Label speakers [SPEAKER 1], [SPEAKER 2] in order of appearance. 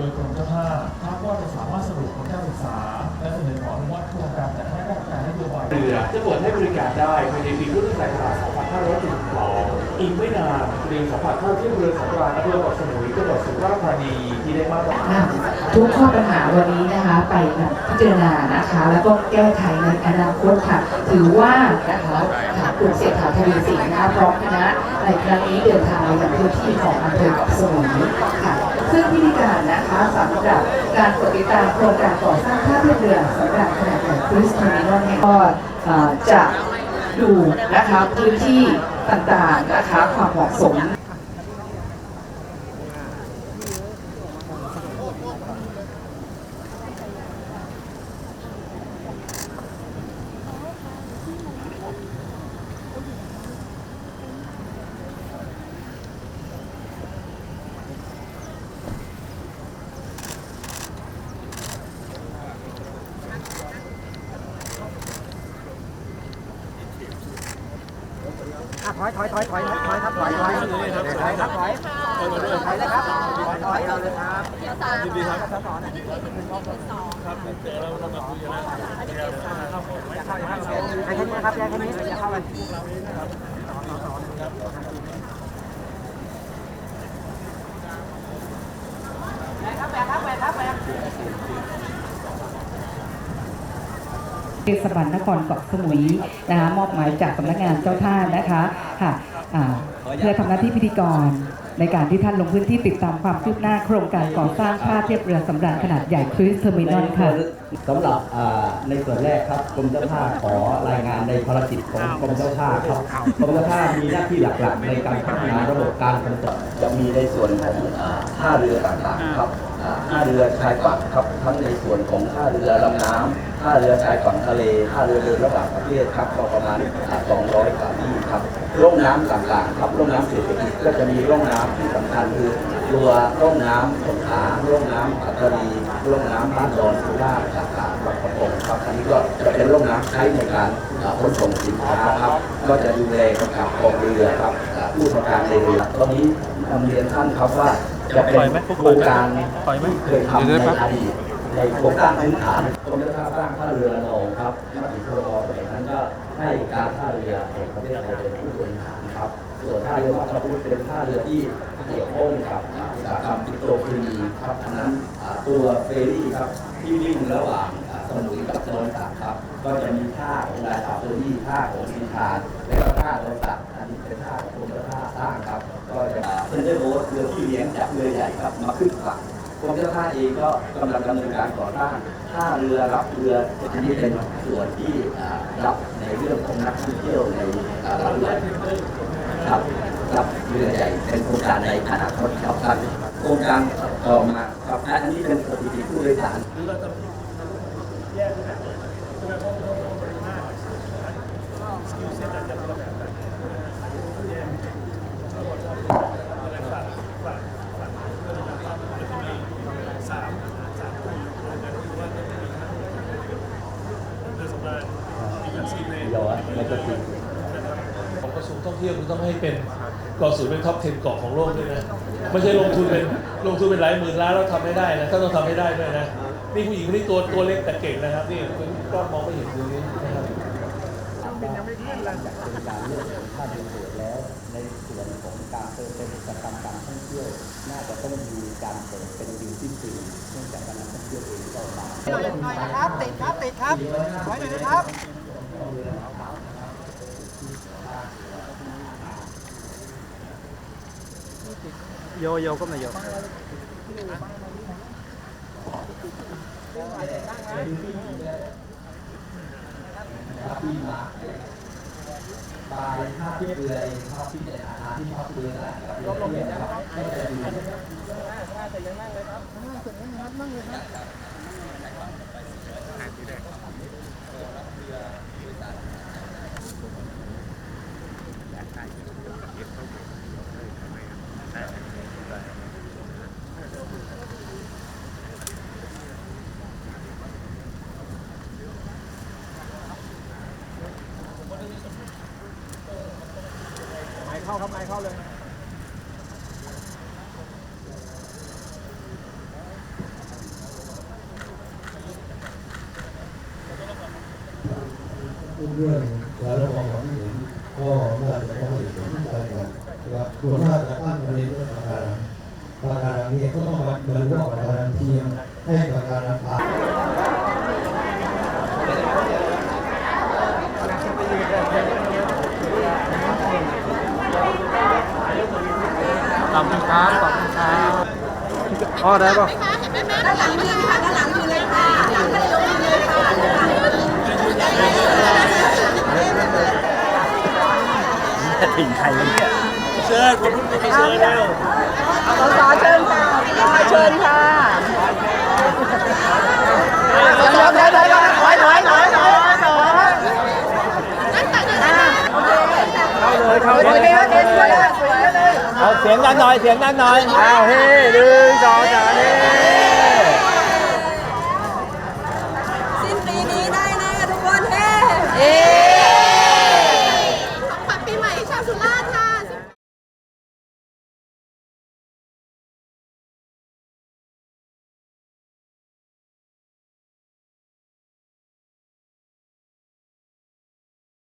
[SPEAKER 1] โดยกรมเจ้า
[SPEAKER 2] ท่าคาดว่าจะสามา
[SPEAKER 1] ร
[SPEAKER 2] ถสรุป
[SPEAKER 1] ผลการศึกษา และเสนอขออนุมัติโครงการจัดให้ราชการนโยบายเร
[SPEAKER 2] ือจะ
[SPEAKER 1] เปิดให้บริการได้ภายในปีพุทธศักราช2572อีกไม่นานเรียนสัมผัสท่าเที่ยวเรือสำราญอำเภอเกาะสมุยจังหวัดสุราษฎร์ธานีที่ได้มาตรฐาน
[SPEAKER 3] ทุกข้อปัญหาวันนี้นะคะไปพิจารณานะคะ แล้วก็แก้ไขในอนาคตค่ะ ถือว่านะคะคุณเศรษฐาทวีสินนะคะพร้อมคณะในครั้งนี้เดินทางไปยังพื้นที่ของอำเภอเกาะสมุยค่ะ ซึ่งพิธีการนะคะสำหรับการกดติดตามโครงการก่อสร้างท่าเทียบเรือสำหรับขนาดใหญ่คริสติมินอลเนี่งก็จะดูนะคะพื้นที่ต่างๆนะคะความเหมาะสม
[SPEAKER 4] ถอยถอยถอยถอยถอยครับถอยถอยถอยครับถอยถอยถอยเลยครับถอยถอยเอาเลยครับยินดีครับครับใครแค่นี้นะครับแค่นี้อย่าเข้าไป
[SPEAKER 3] เทศบาลนครเกาะสมุยนะคะมอบหมายจากสำนักงานเจ้าท่านะคะค่ะเพื่อทำหน้าที่พิธีกร ในการที่ท่านลงพื้นที่ติดตามความคืบหน้าโครงการก่อสร้างท่าเทียบเรือสำราญขนาดใหญ่ครูซเทอร์มินอลค่ะ
[SPEAKER 5] สำหรับอ่าในส่วนแรกครับกรมเจ้าท่าขอรายงานในภารกิจของกรมเจ้าท่าครับกรมเจ้าท่ามีหน้าที่หลักๆ ในการพัฒนาระบบการขนส่ง
[SPEAKER 6] จะมีในส่วนของอ่าท่าเรือต่างๆครับอ่าท่าเรือชายฝั่งครับทั้งในส่วนของท่าเรือลำน้ำท่าเรือชายฝั่งทะเลท่าเรือเดินระหว่างประเทศครับก็ประมาณอ่า200กว่าที่ครับร่องน้ำต่างๆครับร่องน้ำเศรษฐกิจก็จะมีร่องน้ำที่สำคัญคือตัวร่องน้ำสงขาร่องน้ำปัตตานีร่องน้ำบ้านดอนสุราษฎร์ต่างๆบางประกงครับอันนี้ก็จะเป็นร่องน้ำใช้ในการขนส่งสินค้าครับ ก็จะดูแลกำกับกองเรือครับผู้ประการในเรือตอนนี้นำเรียนท่านครับว่าจะเป็นโครงการที่เคยทำในอดีตในโครงการพื้นฐานกรมเจ้าท่าสร้างท่าเรือระนองครับมติครมสมัยนั้นก็ให้การท่าเรือแห่งประเทศไทยเป็นผู้บริหาร ส่วนท่าเรือวัดพระพุทธเป็นท่าเรือที่เกี่ยวข้องกับอุตสาหกรรมปิโตรเคมีครับอันนั้นตัวเฟอร์รี่ครับที่วิ่งระหว่างสมุยกับดอนตากครับ ก็จะมีท่าของลายสาวเฟอร์รี่ท่าของสินทานและก็ท่าดอนตากอันนี้เป็นท่าของกรมท่าสร้างครับ ก็จะเซนเตอร์โบ๊ทเรือที่เลี้ยงจากเรือใหญ่ครับมาขึ้นฝั่งกรมเจ้าท่าเองก็กำลังดำเนินการก่อสร้างท่าเรือรับเรืออันนี้เป็นส่วนที่รับในเรื่องของนักท่องเที่ยวในอ่ารับเรือ ครับรับเรือใหญ่เป็นโครงการในอนาคตครับท่านโครงการต่อมาครับอันนี้เป็นสถิติผู้โดยสารย้อนไม่ก็คือ
[SPEAKER 2] ของกระทรวงท่องเที่ยวคุณต้องให้เป็นเกาะศูนย์เป็นท็อป 10 เกาะของโลกด้วยนะ ไม่ใช่ลงทุนเป็นลงทุนเป็นหลายหมื่นล้านแล้วทำไม่ได้นะถ้าต้องทำให้ได้ด้วยนะ นี่ผู้หญิงคนนี้ตัวตัวเล็กแต่เก่งนะครับ นี่คุณกล้องมองไม่เห็นตรงนี้นะครับ
[SPEAKER 5] เป็นการเลือกท่าเรือเสือแล้ว ในส่วนของการเติมเป็นกิจกรรมการท่องเที่ยว น่าจะต้องมีการเปิดเป็นดิวที่สี่เนื่องจากการท่องเที่ยวเองก็มา
[SPEAKER 4] หน่อยนะครับติดครับติดครับถอยหน่อยนะครับ โยโย่ก็มาโย
[SPEAKER 5] ที่มาบายท่าเทียบเรือเองครับที่ในฐานะที่พักเรือหลายกับเรือเทียบครับก็จะดู
[SPEAKER 4] ไม้ เข้าครับไม้เข้าเลยเรื่
[SPEAKER 7] องการรับฟังความก็น่าจะต้องเห็นใจกันนะครับส่วนมากจะตั้งประเด็นเรื่องปากการปากการเนี่ยก็ต้องมาดูว่าปากการเทียมให้ปากการังปลา
[SPEAKER 4] ขอบคุณครับขอบคุณครับ อ๋อได้ป่ะ
[SPEAKER 8] ด้านหลังยืนค่ะด้านหลังยืนเลยค่ะหลังท่านนายกยืนเลยค่ะด้านหลัง
[SPEAKER 4] ถึงใครวะเนี่ย
[SPEAKER 2] เชิญคนรุ่นนี้เชิญแล้ว
[SPEAKER 8] สสเชิญ เอา
[SPEAKER 4] เสี
[SPEAKER 8] ย
[SPEAKER 4] งดันหน่อย เสียงดันหน่อยเอาเฮ้หนึ่งสองสามเฮ้
[SPEAKER 8] สิ้นปีนี้ได้แน่ทุกคนเฮ้
[SPEAKER 4] ของปีใหม่ชาวสุราษ